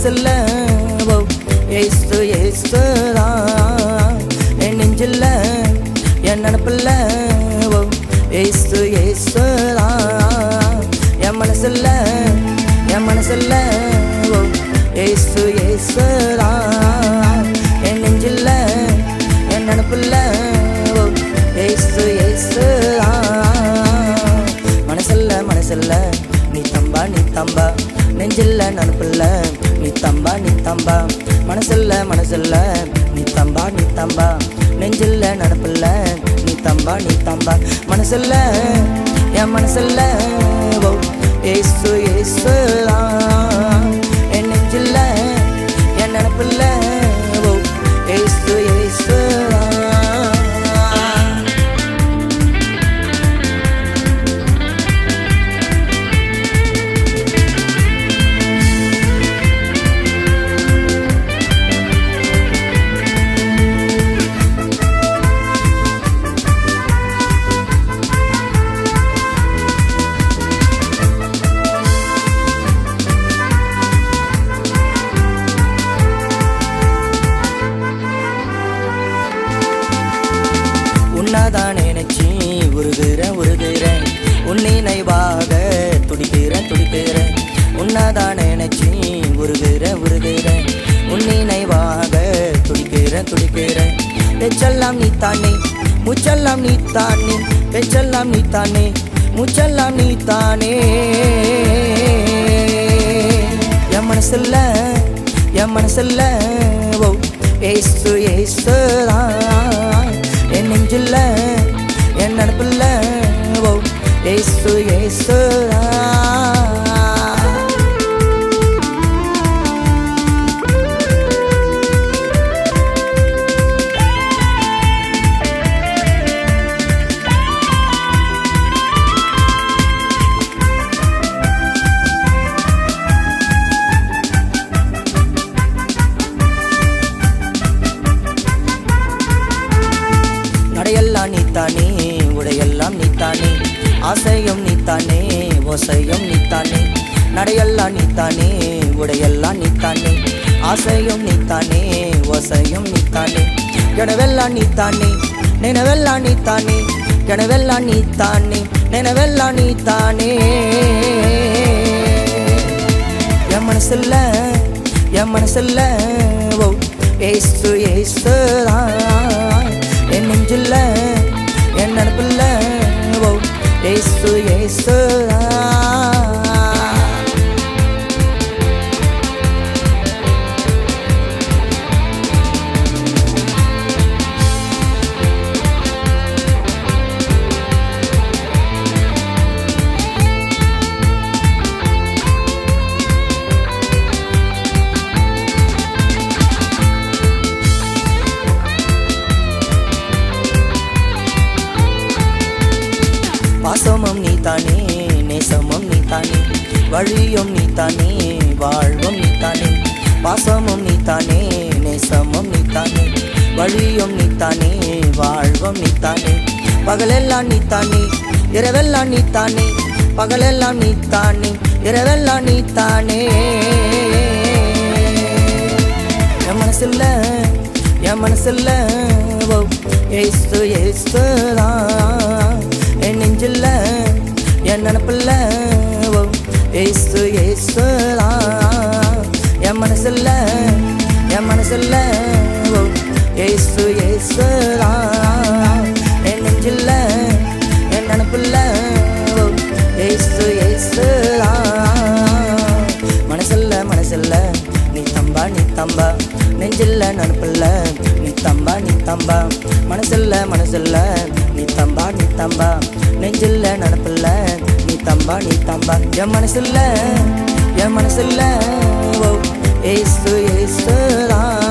வாசல்ல ஏஸ்து ஏஸ்து என் நெஞ்சில்ல என் நினப்பில்ல ஏஸ்து ஏஸ்து என் மனசில்ல என் மனசில்ல ஏசு ஏசுரா என் நெஞ்சில்ல என் நினப்பில்ல ஏசு ஏசுரா மனசில்ல மனசில்ல நீ தம்பா நீ தம்பா. நெஞ்சில்ல நினப்பில்லை தம்பா மனசில்ல மனசில்ல. நீ தம்பா நீ தம்பா. நெஞ்சில்ல நடப்பில்ல நீ தம்பா நீ தம்பா. மனசில்ல என் மனசில்ல. உன் நினைவாக துடிக்கிறேன் துடிக்கிறேன் உன்னாதான் நினைச்சி உருகுறேன் உருகுறேன் உன் நினைவாக துடிக்கிறேன் துடிக்கிறேன் பெச்செல்லாம் நீ தானே முச்செல்லாம் நீ தானே பெச்செல்லாம் நீ தானே முச்செல்லாம் நீ தானே என் மனசில்ல என் மனசில்ல ஓ ஏசு ஏசு என் நெஞ்சில்ல என் நடப்பில்ல ஏசு ஏசு ஆசையும் நீத்தானே. நடையெல்லாம் நீத்தானே உடையெல்லாம் நீத்தானே. ஆசையும் நீத்தானே ஓசையும் நீத்தானே. கனவெல்லாம் நீத்தானே நினைவெல்லாம் நீத்தானே. கனவெல்லாம் நீத்தானே நினைவெல்லாம் நீத்தானே. என் மனசில்ல என் மனசில்ல வழியும் நீத்தானே வாழ்வும் நீத்தானே பாசமும் நீத்தானே நேசமும் நீத்தானே வழியும் நீத்தானே வாழ்வும் நீத்தானே பகலெல்லாம் நீத்தானே இரவெல்லாம் நீத்தானே பகலெல்லாம் நீத்தானே இரவெல்லாம் நீத்தானே என் மனசில்ல என் மனசில்ல ஓ ஏசு ஏசு என் நினப்பில்ல ஓ ஏசு ஏசு என் மனசில்ல என் மனசில்ல ஓ ஏசு ஏசு என் நெஞ்சில்ல என் நினப்பில்ல ஓ ஏசு ஏசு மனசில்ல மனசில்ல நீ தம்பா நீ தம்பா. நெஞ்சில்ல நனப்பில்ல நீ தம்பா நீ தம்பா. மனசில்ல மனசில்ல. நீ தம்பா நீ தம்பா. நெஞ்சில்ல நனப்பில்ல நீ தம்பா நீ தம்பா. என் மனசில்ல என் மனசில்ல. ஓ ஏசு ஏசுதான்.